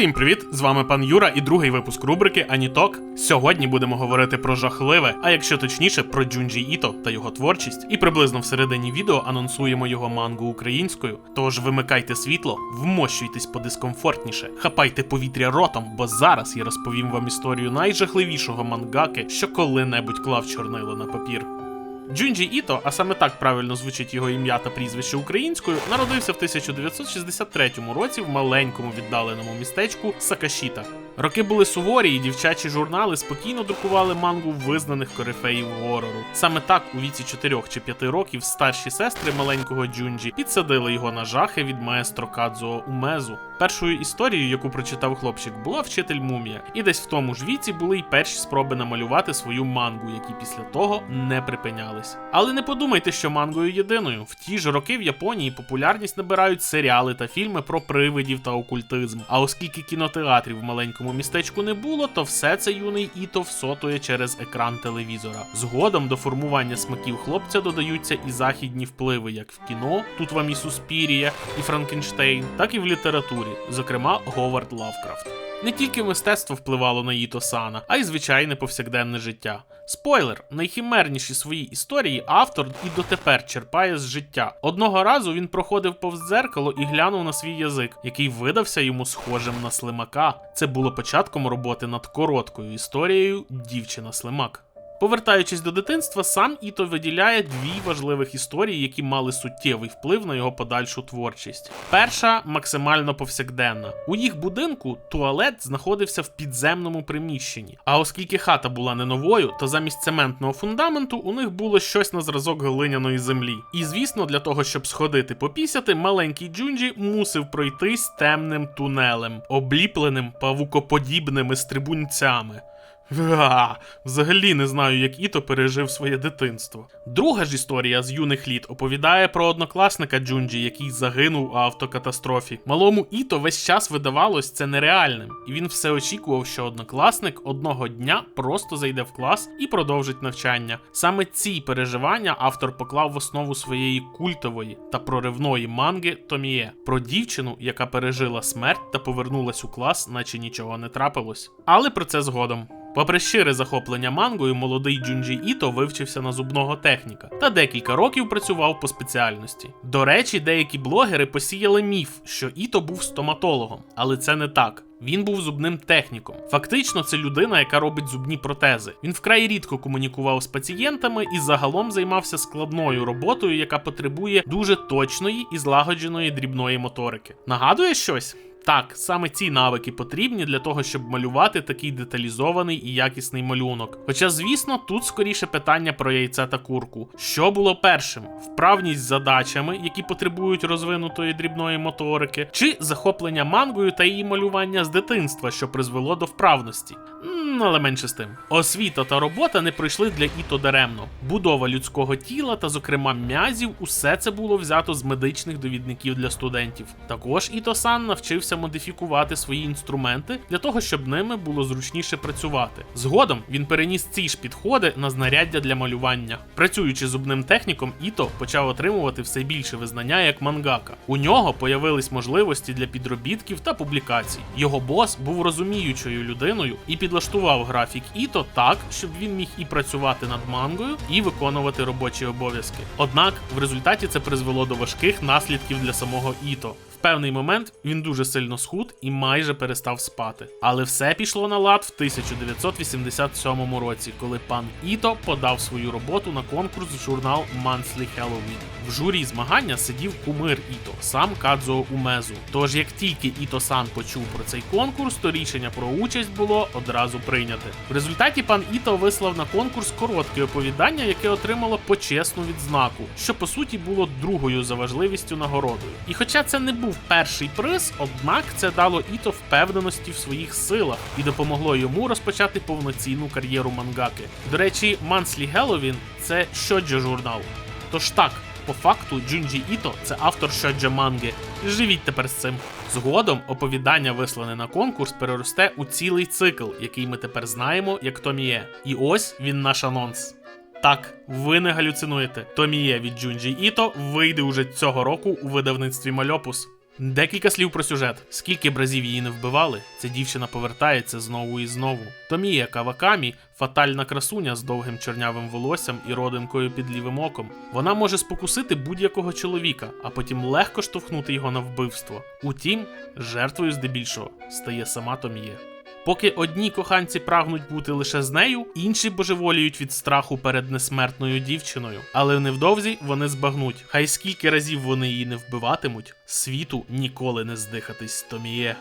Усім привіт! З вами пан Юра і другий випуск рубрики Аніток. Сьогодні будемо говорити про жахливе, а якщо точніше, про Джунджі Іто та його творчість. І приблизно всередині відео анонсуємо його мангу українською. Тож вимикайте світло, вмощуйтесь подискомфортніше, хапайте повітря ротом, бо зараз я розповім вам історію найжахливішого мангаки, що коли-небудь клав чорнило на папір. Джунджі Іто, а саме так правильно звучить його ім'я та прізвище українською, народився в 1963 році в маленькому віддаленому містечку Сакашіта. Роки були суворі, і дівчачі журнали спокійно друкували мангу визнаних корифеїв горору. Саме так у віці 4 чи 5 років старші сестри маленького Джунджі підсадили його на жахи від маестро Кадзуо Умезу. Першою історією, яку прочитав хлопчик, була вчитель мумія, і десь в тому ж віці були й перші спроби намалювати свою мангу, які після того не припинялись. Але не подумайте, що мангою єдиною. В ті ж роки в Японії популярність набирають серіали та фільми про привидів та окультизм. А оскільки кінотеатрів в маленькому містечку не було, то все це юний Іто всотує через екран телевізора. Згодом до формування смаків хлопця додаються і західні впливи, як в кіно, тут вам і Суспірія, і Франкенштейн, так і в літературі, зокрема Говард Лавкрафт. Не тільки мистецтво впливало на Іто Сана, а й звичайне повсякденне життя. Спойлер, найхімерніші свої історії автор і дотепер черпає з життя. Одного разу він проходив повз дзеркало і глянув на свій язик, який видався йому схожим на слимака. Це було початком роботи над короткою історією Дівчина-слимак. Повертаючись до дитинства, сам Іто виділяє дві важливих історії, які мали суттєвий вплив на його подальшу творчість. Перша максимально повсякденна. У їх будинку туалет знаходився в підземному приміщенні. А оскільки хата була не новою, то замість цементного фундаменту у них було щось на зразок глиняної землі. І звісно, для того, щоб сходити попісяти, маленький Джунджі мусив пройтись темним тунелем, обліпленим павукоподібними стрибунцями. Га, взагалі не знаю, як Іто пережив своє дитинство. Друга ж історія з юних літ оповідає про однокласника Джунджі, який загинув у автокатастрофі. Малому Іто весь час видавалось це нереальним, і він все очікував, що однокласник одного дня просто зайде в клас і продовжить навчання. Саме ці переживання автор поклав в основу своєї культової та проривної манги Томіє про дівчину, яка пережила смерть та повернулась у клас, наче нічого не трапилось. Але про це згодом. Попри щире захоплення мангою, молодий Джунджі Іто вивчився на зубного техніка та декілька років працював по спеціальності. До речі, деякі блогери посіяли міф, що Іто був стоматологом, але це не так. Він був зубним техніком. Фактично, це людина, яка робить зубні протези. Він вкрай рідко комунікував з пацієнтами і загалом займався складною роботою, яка потребує дуже точної і злагодженої дрібної моторики. Нагадує щось? Так, саме ці навики потрібні для того, щоб малювати такий деталізований і якісний малюнок. Хоча, звісно, тут скоріше питання про яйце та курку. Що було першим: вправність з задачами, які потребують розвинутої дрібної моторики, чи захоплення мангою та її малювання з дитинства, що призвело до вправності. Але менше з тим. Освіта та робота не пройшли для Іто даремно. Будова людського тіла та, зокрема, м'язів, усе це було взято з медичних довідників для студентів. Також Іто Сан навчився модифікувати свої інструменти для того, щоб ними було зручніше працювати. Згодом він переніс ці ж підходи на знаряддя для малювання. Працюючи зубним техніком, Іто почав отримувати все більше визнання як мангака. У нього появились можливості для підробітків та публікацій. Його бос був розуміючою людиною і підлаштував графік Іто так, щоб він міг і працювати над мангою, і виконувати робочі обов'язки. Однак в результаті це призвело до важких наслідків для самого Іто. Певний момент він дуже сильно схуд і майже перестав спати. Але все пішло на лад в 1987 році, коли пан Іто подав свою роботу на конкурс в журнал Monthly Halloween. В журі змагання сидів кумир Іто, сам Кадзо Умезу. Тож, як тільки Іто Сан почув про цей конкурс, то рішення про участь було одразу прийняте. В результаті пан Іто вислав на конкурс коротке оповідання, яке отримало почесну відзнаку, що по суті було другою за важливістю нагородою. І хоча це не був перший приз, однак це дало Іто впевненості в своїх силах і допомогло йому розпочати повноцінну кар'єру мангаки. До речі, Monthly Halloween – це щоджо журнал. Тож так, по факту Джунджі Іто це автор щоджо манги. Живіть тепер з цим. Згодом оповідання, вислане на конкурс, переросте у цілий цикл, який ми тепер знаємо як Томіє. І ось він наш анонс. Так, ви не галюцинуєте. Томіє від Джунджі Іто вийде уже цього року у видавництві Мальопус. Декілька слів про сюжет. Скільки б разів її не вбивали, ця дівчина повертається знову і знову. Томія Кавакамі фатальна красуня з довгим чорнявим волоссям і родинкою під лівим оком. Вона може спокусити будь-якого чоловіка, а потім легко штовхнути його на вбивство. Утім, жертвою здебільшого стає сама Томія. Поки одні коханці прагнуть бути лише з нею, інші божеволіють від страху перед несмертною дівчиною. Але невдовзі вони збагнуть. Хай скільки разів вони її не вбиватимуть, світу ніколи не здихатись Томіє.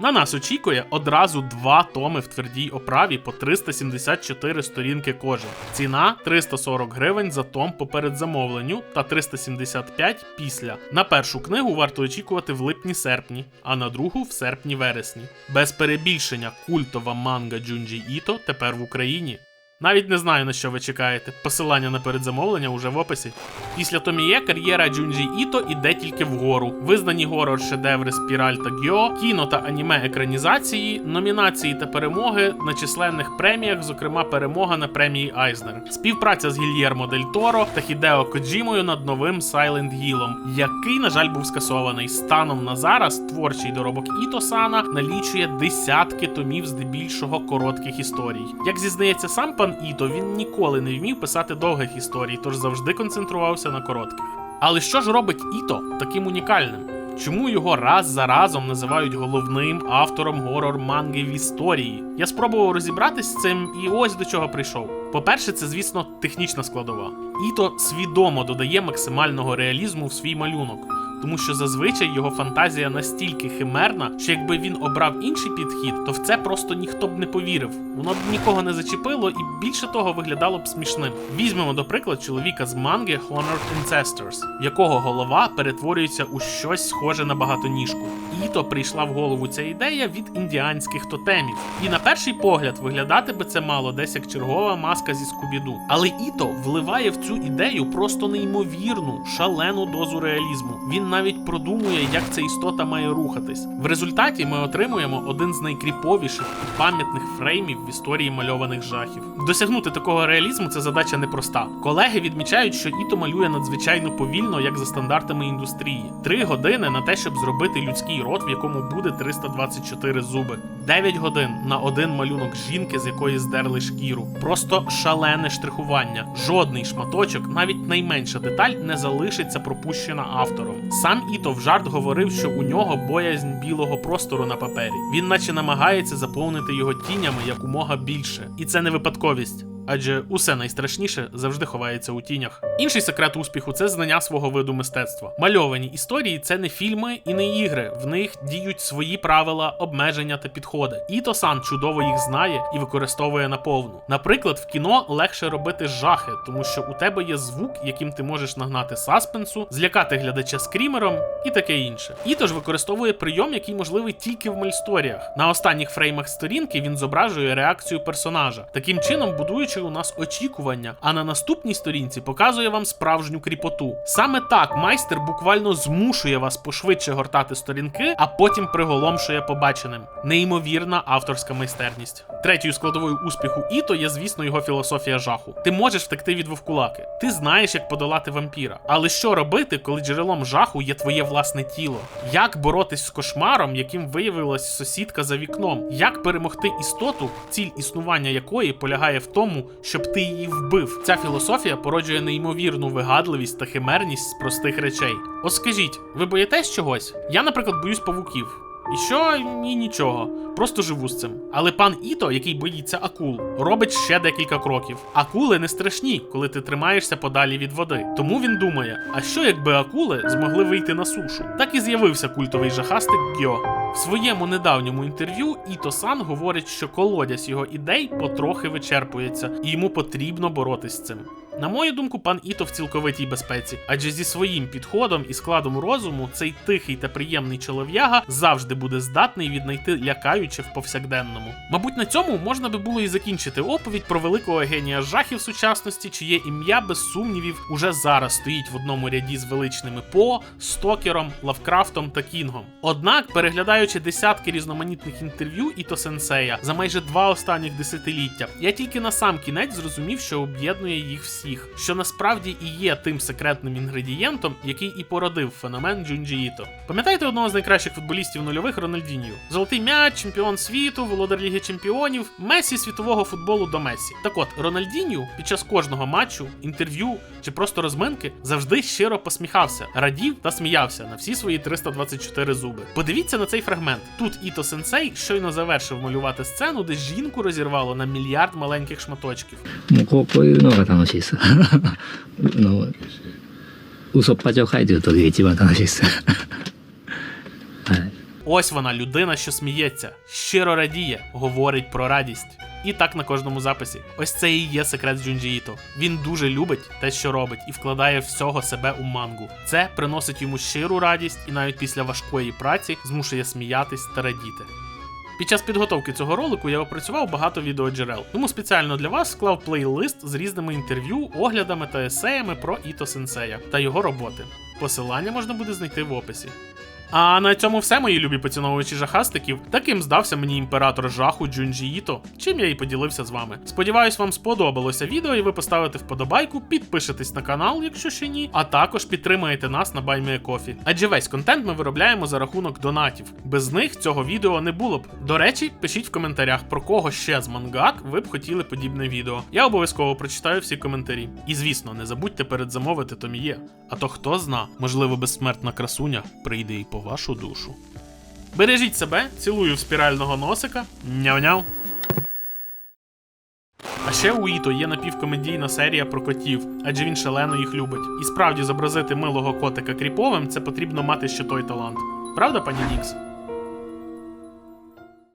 На нас очікує одразу два томи в твердій оправі по 374 сторінки кожен. Ціна 340 гривень за том по передзамовленню та 375 після. На першу книгу варто очікувати в липні-серпні, а на другу в серпні-вересні. Без перебільшення культова манга Джунджі Іто тепер в Україні. Навіть не знаю на що ви чекаєте. Посилання на передзамовлення уже в описі. Після Томіє кар'єра Джунджі Іто іде тільки вгору. Визнані горор шедеври Спіраль та Гьо, кіно та аніме екранізації, номінації та перемоги на численних преміях, зокрема перемога на премії Айзнер, співпраця з Гільєрмо Дель Торо та Хідео Коджімою над новим Silent Hill, який, на жаль, був скасований. Станом на зараз творчий доробок Іто Сана налічує десятки томів здебільшого коротких історій. Як зізнається сам пан Іто, він ніколи не вмів писати довгих історій, тож завжди концентрувався на коротких. Але що ж робить Іто таким унікальним? Чому його раз за разом називають головним автором горор манги в історії? Я спробував розібратись з цим і ось до чого прийшов. По-перше, це, звісно, технічна складова. Іто свідомо додає максимального реалізму в свій малюнок тому що зазвичай його фантазія настільки химерна, що якби він обрав інший підхід, то в це просто ніхто б не повірив. Воно б нікого не зачепило і більше того виглядало б смішним. Візьмемо, до прикладу, чоловіка з манги Honored Ancestors, в якого голова перетворюється у щось схоже на багатоніжку. Іто прийшла в голову ця ідея від індіанських тотемів. І на перший погляд виглядати би це мало десь як чергова маска зі скубіду. Але Іто вливає в цю ідею просто неймовірну, шалену дозу реалізму. Він навіть продумує, як ця істота має рухатись. В результаті ми отримуємо один з найкріповіших і пам'ятних фреймів в історії мальованих жахів. Досягнути такого реалізму це задача непроста. Колеги відмічають, що Іто малює надзвичайно повільно, як за стандартами індустрії. Три години на те, щоб зробити людський рот, в якому буде 324 зуби. 9 годин на один малюнок жінки, з якої здерли шкіру. Просто шалене штрихування. Жодний шматочок, навіть найменша деталь, не залишиться пропущена автором. Сам Іто в жарт говорив, що у нього боязнь білого простору на папері. Він наче намагається заповнити його тінями якомога більше. І це не випадковість. Адже усе найстрашніше завжди ховається у тінях. Інший секрет успіху це знання свого виду мистецтва. Мальовані історії це не фільми і не ігри. В них діють свої правила, обмеження та підходи. Іто Сан чудово їх знає і використовує наповну. Наприклад, в кіно легше робити жахи, тому що у тебе є звук, яким ти можеш нагнати саспенсу, злякати глядача скрімером і таке інше. Іто ж використовує прийом, який можливий тільки в мальсторіях. На останніх фреймах сторінки він зображує реакцію персонажа, таким чином будуючи у нас очікування, а на наступній сторінці показує вам справжню кріпоту. Саме так майстер буквально змушує вас пошвидше гортати сторінки, а потім приголомшує побаченим. Неймовірна авторська майстерність. Третьою складовою успіху Іто є, звісно, його філософія жаху. Ти можеш втекти від вовкулаки, ти знаєш, як подолати вампіра. Але що робити, коли джерелом жаху є твоє власне тіло? Як боротись з кошмаром, яким виявилась сусідка за вікном? Як перемогти істоту, ціль існування якої полягає в тому, щоб ти її вбив? Ця філософія породжує неймовірну вигадливість та химерність з простих речей. Ось скажіть, ви боїтесь чогось? Я, наприклад, боюсь павуків. І що ні нічого, просто живу з цим. Але пан Іто, який боїться акул, робить ще декілька кроків. Акули не страшні, коли ти тримаєшся подалі від води. Тому він думає: а що якби акули змогли вийти на сушу? Так і з'явився культовий жахастик Гьо. В своєму недавньому інтерв'ю Іто Сан говорить, що колодязь його ідей потрохи вичерпується, і йому потрібно боротись з цим. На мою думку, пан Іто в цілковитій безпеці, адже зі своїм підходом і складом розуму цей тихий та приємний чолов'яга завжди буде здатний віднайти лякаюче в повсякденному. Мабуть, на цьому можна би було і закінчити оповідь про великого генія жахів сучасності, чиє ім'я без сумнівів уже зараз стоїть в одному ряді з величними По, Стокером, Лавкрафтом та Кінгом. Однак, переглядаючи десятки різноманітних інтерв'ю Іто Сенсея за майже два останніх десятиліття, я тільки на сам кінець зрозумів, що об'єднує їх всіх всіх, що насправді і є тим секретним інгредієнтом, який і породив феномен Джунджі Іто. Пам'ятаєте одного з найкращих футболістів нульових Рональдінью? Золотий м'яч, чемпіон світу, володар Ліги Чемпіонів, Месі світового футболу до Месі. Так от, Рональдінью під час кожного матчу, інтерв'ю чи просто розминки завжди щиро посміхався, радів та сміявся на всі свої 324 зуби. Подивіться на цей фрагмент. Тут Іто Сенсей щойно завершив малювати сцену, де жінку розірвало на мільярд маленьких шматочків.もうこうこういうのが楽しいです。 あの嘘っぱちを書いてる時が一番楽しいです。はい。 Ось вона, людина, що сміється, щиро радіє, говорить про радість. І так на кожному записі. Ось це і є секрет Джунджі Іто. Він дуже любить те, що робить, і вкладає всього себе у мангу. Це приносить йому щиру радість і навіть після важкої праці змушує сміятись та радіти. Під час підготовки цього ролику я опрацював багато відеоджерел, тому спеціально для вас склав плейлист з різними інтерв'ю, оглядами та есеями про Іто Сенсея та його роботи. Посилання можна буде знайти в описі. А на цьому все, мої любі поціновувачі жахастиків. Таким здався мені імператор жаху Джунджі Іто, чим я і поділився з вами. Сподіваюсь, вам сподобалося відео, і ви поставите вподобайку, підпишетесь на канал, якщо ще ні, а також підтримаєте нас на BuyMeACoffee. Адже весь контент ми виробляємо за рахунок донатів. Без них цього відео не було б. До речі, пишіть в коментарях, про кого ще з мангак ви б хотіли подібне відео. Я обов'язково прочитаю всі коментарі. І звісно, не забудьте передзамовити Томіє. А то хто зна, можливо, безсмертна красуня прийде і вашу душу. Бережіть себе, цілую в спірального носика. Няв-няв. А ще у Іто є напівкомедійна серія про котів, адже він шалено їх любить. І справді зобразити милого котика кріповим це потрібно мати ще той талант. Правда, пані Нікс?